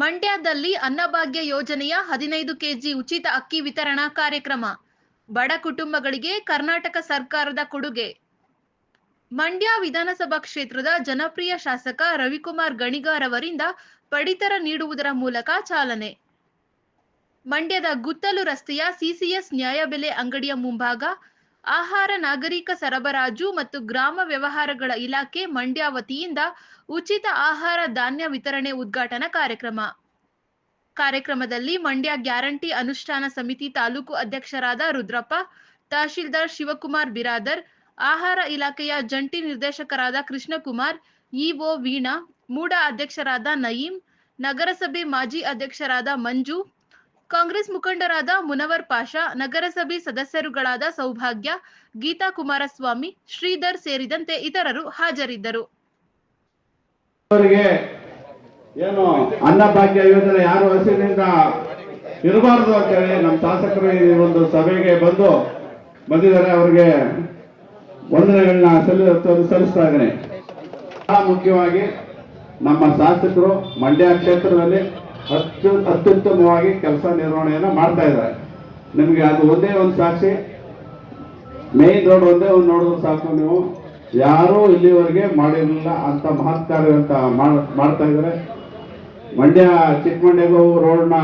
ಮಂಡ್ಯದಲ್ಲಿ ಅನ್ನಭಾಗ್ಯ ಯೋಜನೆಯ ಹದಿನೈದು ಕೆಜಿ ಉಚಿತ ಅಕ್ಕಿ ವಿತರಣಾ ಕಾರ್ಯಕ್ರಮ. ಬಡ ಕುಟುಂಬಗಳಿಗೆ ಕರ್ನಾಟಕ ಸರ್ಕಾರದ ಕೊಡುಗೆ. ಮಂಡ್ಯ ವಿಧಾನಸಭಾ ಕ್ಷೇತ್ರದ ಜನಪ್ರಿಯ ಶಾಸಕ ರವಿಕುಮಾರ್ ಗಣಿಗಾರ್ ಅವರಿಂದ ಪಡಿತರ ನೀಡುವುದರ ಮೂಲಕ ಚಾಲನೆ. ಮಂಡ್ಯದ ಗುತ್ತಲು ರಸ್ತೆಯ ಸಿಸಿಎಸ್ ನ್ಯಾಯಬೆಲೆ ಅಂಗಡಿಯ ಮುಂಭಾಗ ಆಹಾರ, ನಾಗರಿಕ ಸರಬರಾಜು ಮತ್ತು ಗ್ರಾಮ ವ್ಯವಹಾರಗಳ ಇಲಾಖೆ ಮಂಡ್ಯ ವತಿಯಿಂದ ಉಚಿತ ಆಹಾರ ಧಾನ್ಯ ವಿತರಣೆ ಉದ್ಘಾಟನಾ ಕಾರ್ಯಕ್ರಮ. ಕಾರ್ಯಕ್ರಮದಲ್ಲಿ ಮಂಡ್ಯ ಗ್ಯಾರಂಟಿ ಅನುಷ್ಠಾನ ಸಮಿತಿ ತಾಲೂಕು ಅಧ್ಯಕ್ಷರಾದ ರುದ್ರಪ್ಪ, ತಹಶೀಲ್ದಾರ್ ಶಿವಕುಮಾರ್ ಬಿರಾದರ್, ಆಹಾರ ಇಲಾಖೆಯ ಜಂಟಿ ನಿರ್ದೇಶಕರಾದ ಕೃಷ್ಣಕುಮಾರ್, ಇಒ ವೀಣಾ, ಮೂಡ ಅಧ್ಯಕ್ಷರಾದ ನಯೀಂ, ನಗರಸಭೆ ಮಾಜಿ ಅಧ್ಯಕ್ಷರಾದ ಮಂಜು ಕಾಂಗ್ರೆಸ್ ಮುಖಂಡರಾದ ಮುನವರ್ ಪಾಷಾ, ನಗರಸಭೆ ಸದಸ್ಯರುಗಳಾದ ಸೌಭಾಗ್ಯ, ಗೀತಾ ಕುಮಾರಸ್ವಾಮಿ, ಶ್ರೀಧರ್ ಸೇರಿದಂತೆ ಇತರರು ಹಾಜರಿದ್ದರು. ಏನು ಅನ್ನಭಾಗ್ಯ ಯೋಜನೆ ಯಾರು ಹಸಿರಿನಿಂದ ಇರಬಾರದು ಅಂತ ಹೇಳಿ ನಮ್ಮ ಶಾಸಕರು ಈ ಒಂದು ಸಭೆಗೆ ಬಂದು ಬಂದಿದ್ದಾರೆ. ಅವರಿಗೆ ವಂದನೆಗಳನ್ನ ಸಲ್ಲಿ ಸಲ್ಲಿಸ್ತಾ ಇದ್ದೇನೆ. ಬಹಳ ಮುಖ್ಯವಾಗಿ ನಮ್ಮ ಶಾಸಕರು ಮಂಡ್ಯ ಕ್ಷೇತ್ರದಲ್ಲಿ ಅತ್ಯು, ಅತ್ಯುತ್ತಮವಾಗಿ ಕೆಲಸ ನಿರ್ವಹಣೆಯನ್ನು ಮಾಡ್ತಾ ಇದ್ದಾರೆ. ನಿಮಗೆ ಅದು ಒಂದೇ ಒಂದು ಸಾಕ್ಷಿ. ಮೇನ್ ರೋಡ್ ಒಂದೇ ಒಂದು ನೋಡಿದ್ರು ಸಾಕು ನೀವು. ಯಾರೂ ಇಲ್ಲಿವರೆಗೆ ಮಾಡಿರಲಿಲ್ಲ ಅಂತ ಮಹತ್ ಕಾರ್ಯ ಅಂತ ಮಾಡ್- ಮಾಡ್ತಾ ಇದ್ದಾರೆ. ಮಂಡ್ಯ, ಚಿಕ್ಕಮಂಡ್ಯಗೂ ರೋಡ್ನ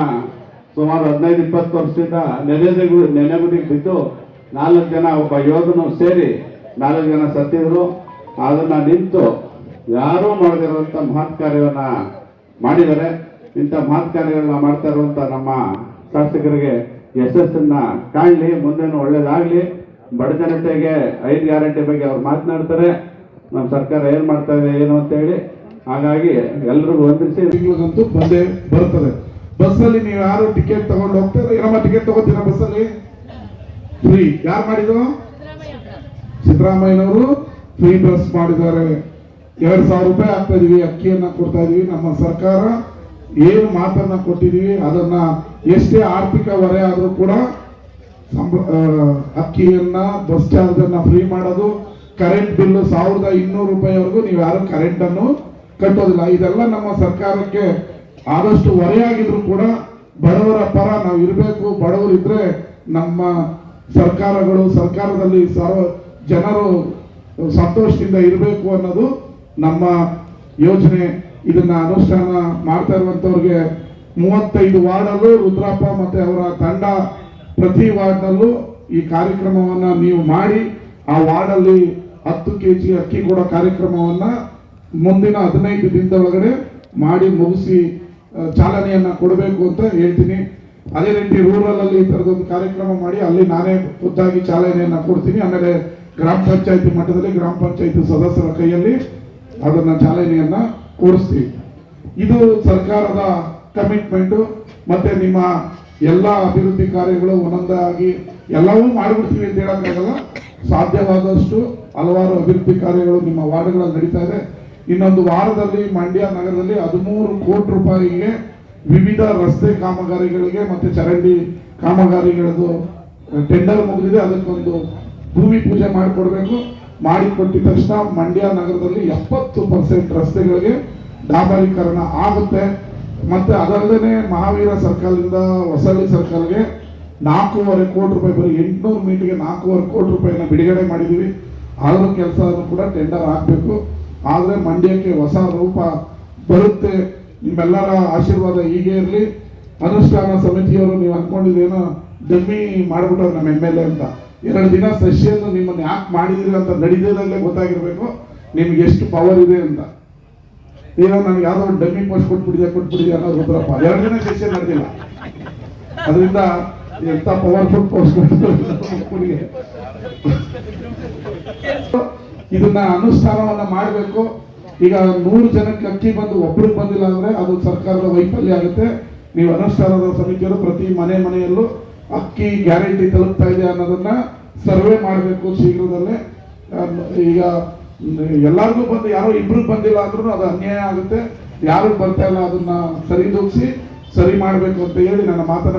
ಸುಮಾರು ಹದಿನೈದು, ಇಪ್ಪತ್ತು ವರ್ಷದಿಂದ ನೆನೆದಿಗೂ, ನೆನೆಗುದಿಗೆ ಬಿದ್ದು ನಾಲ್ಕು ಜನ ಒಬ್ಬ ಯೋಧನು ಸೇರಿ ನಾಲ್ಕು ಜನ ಸತ್ತಿದ್ರು. ಅದನ್ನ ನಿಂತು ಯಾರೂ ಮಾಡದಿರುವಂತ ಮಹತ್ ಮಾಡಿದ್ದಾರೆ. ಇಂಥ ಮಹತ್ ಕಾರ್ಯಗಳನ್ನ ಮಾಡ್ತಾ ಇರುವಂತ ನಮ್ಮ ಶಾಸಕರಿಗೆ ಯಶಸ್ಸನ್ನ ಕಾಣಲಿ, ಮುಂದೇನು ಒಳ್ಳೇದಾಗ್ಲಿ. ಬಡ ಜನತೆಗೆ ಐದು ಗ್ಯಾರಂಟಿ ಬಗ್ಗೆ ಅವ್ರು ಮಾತನಾಡ್ತಾರೆ. ನಮ್ಮ ಸರ್ಕಾರ ಏನ್ ಮಾಡ್ತಾ ಇದೆ, ಏನು ಅಂತ ಹೇಳಿ. ಹಾಗಾಗಿ ಎಲ್ರಿಗೂ ವಂದಿಸಿ. ತಿಂಗಳಿಗಂತೂ ಬಂದೇ ಬರ್ತದೆ. ಬಸ್ಸಲ್ಲಿ ನೀವು ಯಾರು ಟಿಕೆಟ್ ತಗೊಂಡು ಹೋಗ್ತೀರ? ಏನಮ್ಮ ಟಿಕೆಟ್ ತಗೋತೀರಾ ಬಸ್ಸಲ್ಲಿ? ಫ್ರೀ ಯಾರು ಮಾಡಿದ್ರು? ಸಿದ್ದರಾಮಯ್ಯನವರು ಫ್ರೀ ಬಸ್ ಮಾಡಿದ್ದಾರೆ. ಎರಡ್ ಸಾವಿರ ರೂಪಾಯಿ ಹಾಕ್ತಾ ಇದೀವಿ, ಅಕ್ಕಿಯನ್ನ ಕೊಡ್ತಾ ಇದೀವಿ. ನಮ್ಮ ಸರ್ಕಾರ ಏನು ಮಾತನ್ನ ಕೊಟ್ಟಿದೀವಿ ಅದನ್ನ ಎಷ್ಟೇ ಆರ್ಥಿಕ ಹೊರೆ ಆದರೂ ಕೂಡ ಅಕ್ಕಿಯನ್ನ ಬಸ್ ಚಾರ್ಜ್ ಅನ್ನ ಫ್ರೀ ಮಾಡೋದು ಕರೆಂಟ್ ಬಿಲ್ ಸಾವಿರದ ಇನ್ನೂರು ರೂಪಾಯಿವರೆಗೂ ನೀವು ಯಾರು ಕರೆಂಟ್ ಅನ್ನು ಕಟ್ಟೋದಿಲ್ಲ. ಇದೆಲ್ಲ ನಮ್ಮ ಸರ್ಕಾರಕ್ಕೆ ಆದಷ್ಟು ಹೊರೆಯಾಗಿದ್ರು ಕೂಡ ಬಡವರ ಪರ ನಾವು ಇರಬೇಕು. ಬಡವರು ಇದ್ರೆ ನಮ್ಮ ಸರ್ಕಾರಗಳು, ಸರ್ಕಾರದಲ್ಲಿ ಸರ್ವ ಜನರು ಸಂತೋಷದಿಂದ ಇರಬೇಕು ಅನ್ನೋದು ನಮ್ಮ ಯೋಜನೆ. ಇದನ್ನ ಅನುಷ್ಠಾನ ಮಾಡ್ತಾ ಇರುವಂತವ್ರಿಗೆ ಮೂವತ್ತೈದು ವಾರ್ಡಲ್ಲೂ ರುದ್ರಪ್ಪ ಮತ್ತೆ ಅವರ ತಂಡ ಪ್ರತಿ ವಾರ್ಡ್ನಲ್ಲೂ ಈ ಕಾರ್ಯಕ್ರಮವನ್ನ ನೀವು ಮಾಡಿ, ಆ ವಾರ್ಡಲ್ಲಿ ಹತ್ತು ಕೆ ಜಿ ಅಕ್ಕಿ ಕೊಡೋ ಕಾರ್ಯಕ್ರಮವನ್ನ ಮುಂದಿನ ಹದಿನೈದು ದಿನದೊಳಗಡೆ ಮಾಡಿ ಮುಗಿಸಿ ಚಾಲನೆಯನ್ನು ಕೊಡಬೇಕು ಅಂತ ಹೇಳ್ತೀನಿ. ಅದೇ ರೀತಿ ರೂರಲ್ ಅಲ್ಲಿ ಈ ತರದೊಂದು ಕಾರ್ಯಕ್ರಮ ಮಾಡಿ, ಅಲ್ಲಿ ನಾನೇ ಖುದ್ದಾಗಿ ಚಾಲನೆಯನ್ನ ಕೊಡ್ತೀನಿ. ಆಮೇಲೆ ಗ್ರಾಮ ಪಂಚಾಯತಿ ಮಟ್ಟದಲ್ಲಿ ಗ್ರಾಮ ಪಂಚಾಯತಿ ಸದಸ್ಯರ ಕೈಯಲ್ಲಿ ಅದನ್ನ ಚಾಲನೆಯನ್ನ ಕೊಡಿಸ್ತೀವಿ ಇದು ಸರ್ಕಾರದ ಕಮಿಟ್ಮೆಂಟು ಮತ್ತೆ ನಿಮ್ಮ ಎಲ್ಲ ಅಭಿವೃದ್ಧಿ ಕಾರ್ಯಗಳು ಒಂದೊಂದಾಗಿ ಎಲ್ಲವೂ ಮಾಡಿಬಿಡ್ತೀವಿ ಅಂತ ಹೇಳೋಕ್ಕಾಗಲ್ಲ ಸಾಧ್ಯವಾದಷ್ಟು ಹಲವಾರು ಅಭಿವೃದ್ಧಿ ಕಾರ್ಯಗಳು ನಿಮ್ಮ ವಾರ್ಡ್ಗಳಲ್ಲಿ ನಡೀತಾ ಇದೆ. ಇನ್ನೊಂದು ವಾರದಲ್ಲಿ ಮಂಡ್ಯ ನಗರದಲ್ಲಿ ಹದಿಮೂರು ಕೋಟಿ ರೂಪಾಯಿಗೆ ವಿವಿಧ ರಸ್ತೆ ಕಾಮಗಾರಿಗಳಿಗೆ ಮತ್ತೆ ಚರಂಡಿ ಕಾಮಗಾರಿಗಳದ್ದು ಟೆಂಡರ್ ಮುಗಿದಿದೆ. ಅದಕ್ಕೊಂದು ಭೂಮಿ ಪೂಜೆ ಮಾಡಿಕೊಡ್ಬೇಕು. ಮಾಡಿಕೊಟ್ಟಿದ ತಕ್ಷಣ ಮಂಡ್ಯ ನಗರದಲ್ಲಿ ಎಪ್ಪತ್ತು ಪರ್ಸೆಂಟ್ ರಸ್ತೆಗಳಿಗೆ ಡಾಂಬರೀಕರಣ ಆಗುತ್ತೆ. ಮತ್ತೆ ಅದಲ್ಲದೆ ಮಹಾವೀರ ಸರ್ಕಲ್ನಿಂದ ಹೊಸಳ್ಳಿ ಸರ್ಕಲ್ಗೆ ನಾಲ್ಕೂವರೆ ಕೋಟಿ ರೂಪಾಯಿ ಬರೀ ಎಂಟುನೂರು ಮೀಟರ್ಗೆ ನಾಲ್ಕೂವರೆ ಕೋಟಿ ರೂಪಾಯಿನ ಬಿಡುಗಡೆ ಮಾಡಿದ್ದೀವಿ. ಅದರ ಕೆಲಸ ಕೂಡ ಟೆಂಡರ್ ಆಗಬೇಕು. ಆದರೆ ಮಂಡ್ಯಕ್ಕೆ ಹೊಸ ರೂಪ ಬರುತ್ತೆ. ನಿಮ್ಮೆಲ್ಲರ ಆಶೀರ್ವಾದ ಹೀಗೆ ಇರಲಿ. ಅನುಷ್ಠಾನ ಸಮಿತಿಯವರು ನೀವು ಅಂದ್ಕೊಂಡಿದ್ದೇನೋ ಡಮ್ಮಿ ಮಾಡಿಬಿಟ್ಟವ್ರು ನಮ್ಮ ಎಂ ಎಲ್ ಎ ಅಂತ. ಎರಡು ದಿನ ಸೆಷನ್ ನಿಮ್ಮನ್ನು ಯಾಕೆ ಮಾಡಿದಿರಿ ಅಂತ ನಡೀದಲ್ಲೇ ಗೊತ್ತಾಗಿರ್ಬೇಕು. ನಿಮ್ಗೆ ಎಷ್ಟು ಪವರ್ ಇದೆ ಅಂತ. ಏನೋ ನನಗೆ ಯಾವ್ದೋ ಒಂದು ಡಮ್ಮಿ ಪೋಸ್ಟ್ ಕೊಟ್ಬಿಟ್ಟಿದೆ ಕೊಟ್ಬಿಟ್ಟಿದೆ ಅನ್ನೋದು ಗೊತ್ತಪ್ಪ ಎರಡು ದಿನ ಸೆಷನ್ ನಡೆದಿಲ್ಲ. ಅದರಿಂದ ಎಂತ ಪವರ್ಫುಲ್ ಪೋಸ್ಟ್ ಕೊಟ್ಟಿದೆ ಇದನ್ನ ಅನುಷ್ಠಾನವನ್ನ ಮಾಡಬೇಕು. ಈಗ ನೂರು ಜನಕ್ಕೆ ಅಕ್ಕಿ ಬಂದು ಒಬ್ರಿಗೆ ಬಂದಿಲ್ಲ ಅಂದ್ರೆ ಅದು ಸರ್ಕಾರದ ವೈಫಲ್ಯ ಆಗುತ್ತೆ. ನೀವು ಅನುಷ್ಠಾನದ ಸಮಿತಿಯವರು ಪ್ರತಿ ಮನೆ ಮನೆಯಲ್ಲೂ ಅಕ್ಕಿ ಗ್ಯಾರಂಟಿ ತಲುಪ್ತಾ ಇದೆ ಅನ್ನೋದನ್ನ ಸರ್ವೆ ಮಾಡಬೇಕು ಶೀಘ್ರದಲ್ಲೇ. ಈಗ ಎಲ್ಲರಿಗೂ ಬಂದು ಯಾರೋ ಇಬ್ರು ಬಂದಿಲ್ಲ ಅಂದ್ರೂ ಅದು ಅನ್ಯಾಯ ಆಗುತ್ತೆ. ಯಾರು ಬರ್ತಾ ಇಲ್ಲ ಅದನ್ನ ಸರಿದೂಗಿಸಿ, ಸರಿ ಮಾಡಬೇಕು ಅಂತ ಹೇಳಿ ನನ್ನ ಮಾತನ್ನ